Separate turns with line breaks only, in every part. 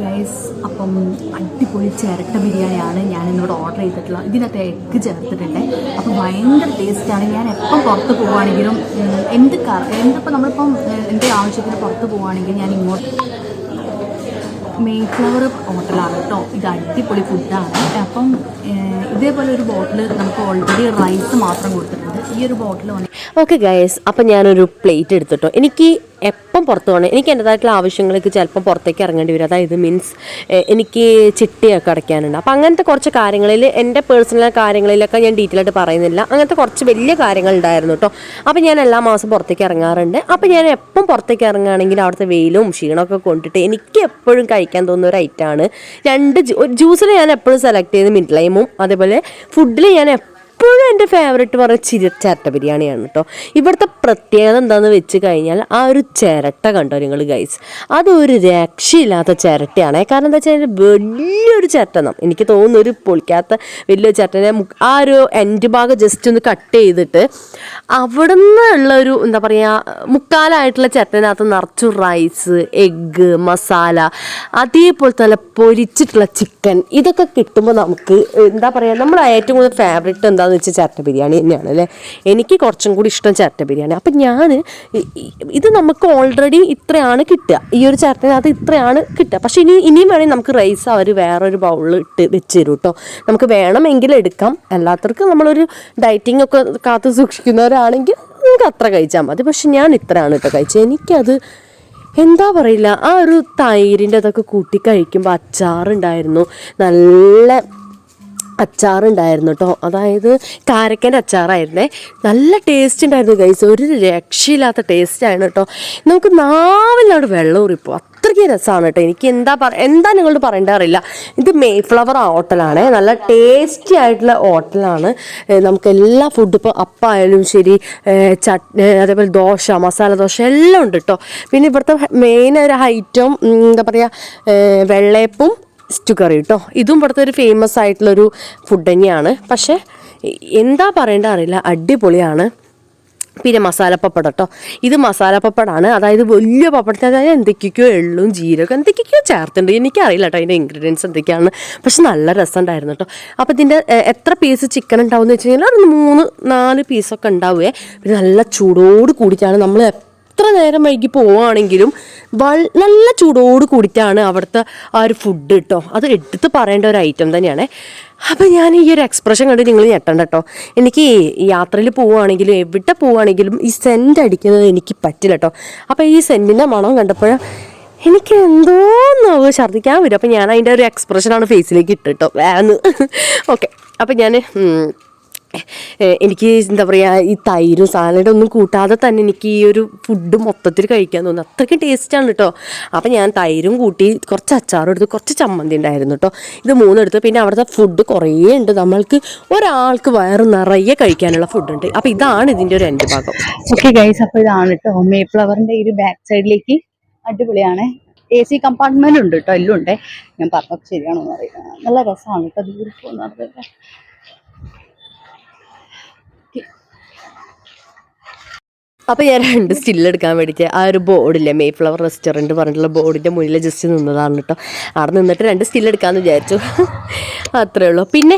Guys അപ്പം അടിപൊളി ചിരട്ട ബിരിയാണിയാണ് ഞാൻ ഇന്നോട് ഓർഡർ ചെയ്തിട്ടുള്ളത് ഇതിനകത്ത് എഗ്ഗ് ചേർത്തിട്ടുണ്ട്. അപ്പം ഭയങ്കര ടേസ്റ്റാണ് ഞാൻ എപ്പം പുറത്ത് പോവുകയാണെങ്കിലും എന്ത് കറ എന്തിപ്പോൾ നമ്മളിപ്പം എന്റെ ആവശ്യത്തിന് പുറത്ത് പോവുകയാണെങ്കിൽ ഞാൻ ഇങ്ങോട്ട് മേഫ്ലവർ ഹോട്ടലാണ് കേട്ടോ. ഇത് അടിപൊളി ഫുഡാണ് അപ്പം ഇതേപോലെ ഒരു ബോട്ടിൽ നമുക്ക് ഓൾറെഡി റൈസ് മാത്രം കൊടുത്തിട്ടുണ്ട്. ഈ ഒരു ബോട്ടിൽ
ഓക്കെ ഗൈസ് അപ്പം ഞാനൊരു പ്ലേറ്റ് എടുത്തിട്ടോ. എനിക്ക് എപ്പം പുറത്ത് പോകണം? എനിക്ക് എന്റെതായിട്ടുള്ള ആവശ്യങ്ങൾക്ക് ചിലപ്പോൾ പുറത്തേക്ക് ഇറങ്ങേണ്ടി വരും. അതായത് മീൻസ് എനിക്ക് ചിട്ടിയൊക്കെ അടയ്ക്കാനുണ്ട്. അപ്പം അങ്ങനത്തെ കുറച്ച് കാര്യങ്ങളിൽ എന്റെ പേഴ്സണൽ കാര്യങ്ങളിലൊക്കെ ഞാൻ ഡീറ്റെയിൽ ആയിട്ട് പറയുന്നില്ല. അങ്ങനത്തെ കുറച്ച് വലിയ കാര്യങ്ങൾ ഉണ്ടായിരുന്നു കേട്ടോ. അപ്പം ഞാൻ എല്ലാ മാസം പുറത്തേക്ക് ഇറങ്ങാറുണ്ട്. അപ്പം ഞാൻ എപ്പം പുറത്തേക്ക് ഇറങ്ങുകയാണെങ്കിൽ അവിടുത്തെ വെയിലും ക്ഷീണമൊക്കെ കൊണ്ടിട്ട് എനിക്ക് എപ്പോഴും കഴിക്കാൻ തോന്നുന്ന ഒരു ഐറ്റമാണ് രണ്ട് ജ്യൂസിൽ ഞാൻ എപ്പോഴും സെലക്ട് ചെയ്ത് മിഡ് ലൈമും അതേപോലെ ഫുഡിൽ ഞാൻ എപ്പോഴും എന്റെ ഫേവറേറ്റ് പറഞ്ഞ ചിരി ചിരട്ട ബിരിയാണിയാണ് കേട്ടോ ഇവിടുത്തെ പ്രത്യേകത എന്താണെന്ന് വെച്ച് കഴിഞ്ഞാൽ ആ ഒരു ചിരട്ട കണ്ടോ നിങ്ങൾ ഗൈസ് അതൊരു രക്ഷയില്ലാത്ത ചിരട്ടയാണ്. കാരണം എന്താ വെച്ചാൽ വലിയൊരു ചിരട്ട നം. എനിക്ക് തോന്നുന്നു ഒരു പൊളിക്കാത്ത വലിയൊരു ചിരട്ടനെ ആ ഒരു എൻഡ് ഭാഗം ജസ്റ്റ് ഒന്ന് കട്ട് ചെയ്തിട്ട് അവിടെ നിന്നുള്ള ഒരു എന്താ പറയുക മുക്കാലായിട്ടുള്ള ചിരട്ടനകത്ത് നിറച്ചു റൈസ് എഗ്ഗ് മസാല അതേപോലെ തന്നെ പൊരിച്ചിട്ടുള്ള ചിക്കൻ ഇതൊക്കെ കിട്ടുമ്പോൾ നമുക്ക് എന്താ പറയുക നമ്മുടെ ഏറ്റവും കൂടുതൽ ഫേവറേറ്റ് എന്താണെന്ന് വെച്ചാൽ ചിരട്ട ബിരിയാണി തന്നെയാണ് അല്ലേ? എനിക്ക് കുറച്ചും കൂടി ഇഷ്ടം ചിരട്ട ബിരിയാണി. അപ്പം ഞാൻ ഇത് നമുക്ക് ഓൾറെഡി ഇത്രയാണ് കിട്ടുക. ഈ ഒരു ചിരട്ടനകത്ത് ഇത്രയാണ് കിട്ടുക. പക്ഷേ ഇനി ഇനിയും വേണമെങ്കിൽ നമുക്ക് റൈസ് അവർ വേറൊരു ബൗളിൽ ഇട്ട് വെച്ച് തരും കേട്ടോ നമുക്ക് വേണമെങ്കിൽ എടുക്കാം. അല്ലാത്തവർക്ക് നമ്മളൊരു ഡയറ്റിംഗ് ഒക്കെ കാത്തു സൂക്ഷിക്കുന്നവരാണെങ്കിൽ നമുക്ക് അത്ര കഴിച്ചാൽ മതി. പക്ഷെ ഞാൻ ഇത്രയാണ് കേട്ടോ കഴിച്ചത്. എനിക്കത് എന്താ പറയില്ല ആ ഒരു തൈരിന്റെ അതൊക്കെ കൂട്ടി കഴിക്കുമ്പോൾ അച്ചാറുണ്ടായിരുന്നു. നല്ല അച്ചാറുണ്ടായിരുന്നു കേട്ടോ അതായത് കാരക്കന്റെ അച്ചാറായിരുന്നേ. നല്ല ടേസ്റ്റ് ഉണ്ടായിരുന്നു ഗൈസ് ഒരു രക്ഷയില്ലാത്ത ടേസ്റ്റായിരുന്നു കേട്ടോ നമുക്ക് നാവിലാണ് വെള്ളം ഉറിപ്പോൾ അത്രയ്ക്ക് രസമാണ് കേട്ടോ എനിക്ക് എന്താ പറ എന്താ നിങ്ങളോട് പറയേണ്ട അറിയില്ല. ഇത് മേഫ്ലവർ ഹോട്ടലാണ്. നല്ല ടേസ്റ്റി ആയിട്ടുള്ള ഹോട്ടലാണ്. നമുക്ക് എല്ലാ ഫുഡും ഇപ്പോൾ അപ്പായാലും ശരി ചട് അതേപോലെ ദോശ മസാല ദോശ എല്ലാം ഉണ്ട് കേട്ടോ പിന്നെ ഇവിടുത്തെ മെയിൻ ഒരു ഐറ്റം എന്താ പറയുക വെള്ളയപ്പും സ്റ്റു കറി കേട്ടോ ഇതും ഇവിടുത്തെ ഒരു ഫേമസ് ആയിട്ടുള്ളൊരു ഫുഡ് തന്നെയാണ്. പക്ഷേ എന്താ പറയേണ്ട അറിയില്ല. അടിപൊളിയാണ്. പിന്നെ മസാല പപ്പടം കേട്ടോ ഇത് മസാല പപ്പടമാണ് അതായത് വലിയ പപ്പടത്തിന് അതായത് എന്തൊക്കെയൊക്കെയോ എള്ളും ജീരകം എന്തൊക്കെയൊക്കെയോ ചേർത്തിട്ടുണ്ട്. എനിക്കറിയില്ല കേട്ടോ അതിന്റെ ഇൻഗ്രീഡിയൻസ് എന്തൊക്കെയാണ്. പക്ഷെ നല്ല രസം രസമുണ്ടായിരുന്നു കേട്ടോ അപ്പോൾ ഇതിന്റെ എത്ര പീസ് ചിക്കൻ ഉണ്ടാവും എന്ന് വെച്ച് കഴിഞ്ഞാൽ ഒരു മൂന്ന് നാല് പീസൊക്കെ ഉണ്ടാവുകയെ പിന്നെ നല്ല ചൂടോട് കൂടിയിട്ടാണ് നമ്മൾ എത്ര നേരം വൈകി പോവുകയാണെങ്കിലും വൾ നല്ല ചൂടോട് കൂടിയിട്ടാണ് അവിടുത്തെ ആ ഒരു ഫുഡ് കേട്ടോ അത് എടുത്ത് പറയേണ്ട ഒരു ഐറ്റം തന്നെയാണ്. അപ്പം ഞാൻ ഈ ഒരു എക്സ്പ്രഷൻ കണ്ട് നിങ്ങൾ ഞെട്ടണ്ട കേട്ടോ എനിക്ക് യാത്രയിൽ പോവുകയാണെങ്കിലും എവിടെ പോവുകയാണെങ്കിലും ഈ സെന്റ് അടിക്കുന്നത് എനിക്ക് പറ്റില്ല കേട്ടോ അപ്പം ഈ സെന്റിന്റെ മണം കണ്ടപ്പോൾ എനിക്ക് എന്തോന്നോ ഛർദ്ദിക്കാൻ വരും. അപ്പം ഞാൻ അതിന്റെ ഒരു എക്സ്പ്രഷനാണ് ഫേസിലേക്ക് ഇട്ടിട്ടോ. വേന്ന് ഓക്കെ അപ്പം ഞാൻ എനിക്ക് എന്താ പറയുക ഈ തൈരും സാലഡും ഒന്നും കൂട്ടാതെ തന്നെ എനിക്ക് ഈ ഒരു ഫുഡ് മൊത്തത്തിൽ കഴിക്കാൻ തോന്നുന്നു. അത്രയ്ക്ക് ടേസ്റ്റാണ് കേട്ടോ അപ്പം ഞാൻ തൈരും കൂട്ടി കുറച്ച് അച്ചാറും എടുത്ത് കുറച്ച് ചമ്മന്തി ഉണ്ടായിരുന്നു കേട്ടോ ഇത് മൂന്നെടുത്ത് പിന്നെ അവിടുത്തെ ഫുഡ് കുറേ ഉണ്ട്. നമ്മൾക്ക് ഒരാൾക്ക് വയറ് നിറയെ കഴിക്കാനുള്ള ഫുഡുണ്ട് അപ്പം ഇതാണ് ഇതിന്റെ ഒരു എന്റെ ഭാഗം.
ഓക്കെ ഗൈസ് അപ്പോൾ ഇതാണ് കേട്ടോ മേ ഫ്ലവറിന്റെ ഈ ഒരു ബാക്ക് സൈഡിലേക്ക് അടിപൊളിയാണ്. എ സി കമ്പാർട്ട്മെന്റ് ഉണ്ട് കേട്ടോ എല്ലാം ഉണ്ട്. ഞാൻ പറഞ്ഞത് ശരിയാണോ എന്ന് അറിയാം നല്ല രസമാണ് കേട്ടോ പോകുന്നത്
അപ്പോൾ ഞാൻ രണ്ട് സ്റ്റിൽ എടുക്കാൻ വേണ്ടിയിട്ട് ആ ഒരു ബോർഡില്ലേ മേ ഫ്ലവർ റെസ്റ്റോറന്റ് പറഞ്ഞിട്ടുള്ള ബോർഡിന്റെ മുന്നിൽ ജസ്റ്റ് നിന്നതാണ് കേട്ടോ അവിടെ നിന്നിട്ട് രണ്ട് സ്റ്റിൽ എടുക്കാമെന്ന് വിചാരിച്ചു. അത്രേ ഉള്ളൂ. പിന്നെ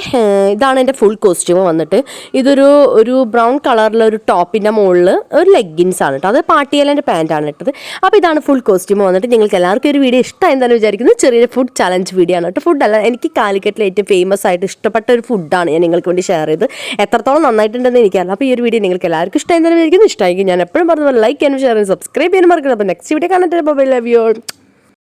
ഇതാണ് എന്റെ ഫുൾ കോസ്റ്റ്യൂം വന്നിട്ട്. ഇതൊരു ഒരു ബ്രൗൺ കളറിലെ ഒരു ടോപ്പിന്റെ മുകളിൽ ഒരു ലെഗിൻസ് ആണ് കേട്ടോ അത് പാട്ടിയലിന്റെ പാന്റാണ് ഇട്ടത്. അപ്പോൾ ഇതാണ് ഫുൾ കോസ്റ്റ്യൂം വന്നിട്ട് നിങ്ങൾക്ക് എല്ലാവർക്കും ഒരു വീഡിയോ ഇഷ്ടമായി എന്താണെന്ന് വിചാരിക്കുന്നത് ചെറിയൊരു ഫുഡ് ചലഞ്ച് വീഡിയോ ആണ് കേട്ടോ ഫുഡല്ല എനിക്ക് കാലിക്കറ്റിൽ ഏറ്റവും ഫേമസ് ആയിട്ട് ഇഷ്ടപ്പെട്ട ഒരു ഫുഡാണ് ഞാൻ നിങ്ങൾക്ക് വേണ്ടി ഷെയർ ചെയ്ത് എത്രത്തോളം നന്നായിട്ടുണ്ടെന്ന് എനിക്കറിയാം അപ്പോൾ ഈ ഒരു വീഡിയോ നിങ്ങൾക്ക് എല്ലാവർക്കും ഇഷ്ടമായി എന്താണെന്ന് വിചാരിക്കുന്നു. ഇഷ്ടമായിരിക്കും ഞാൻ എപ്പോഴും പറഞ്ഞ ലൈക്ക് ചെയ്യാനും ഷെയർ ചെയ്യാനും സബ്സ്ക്രൈബ് ചെയ്യാനും മറക്കരുത് അപ്പോൾ നെക്സ്റ്റ് വീഡിയോ കാണാൻ ലവ് യു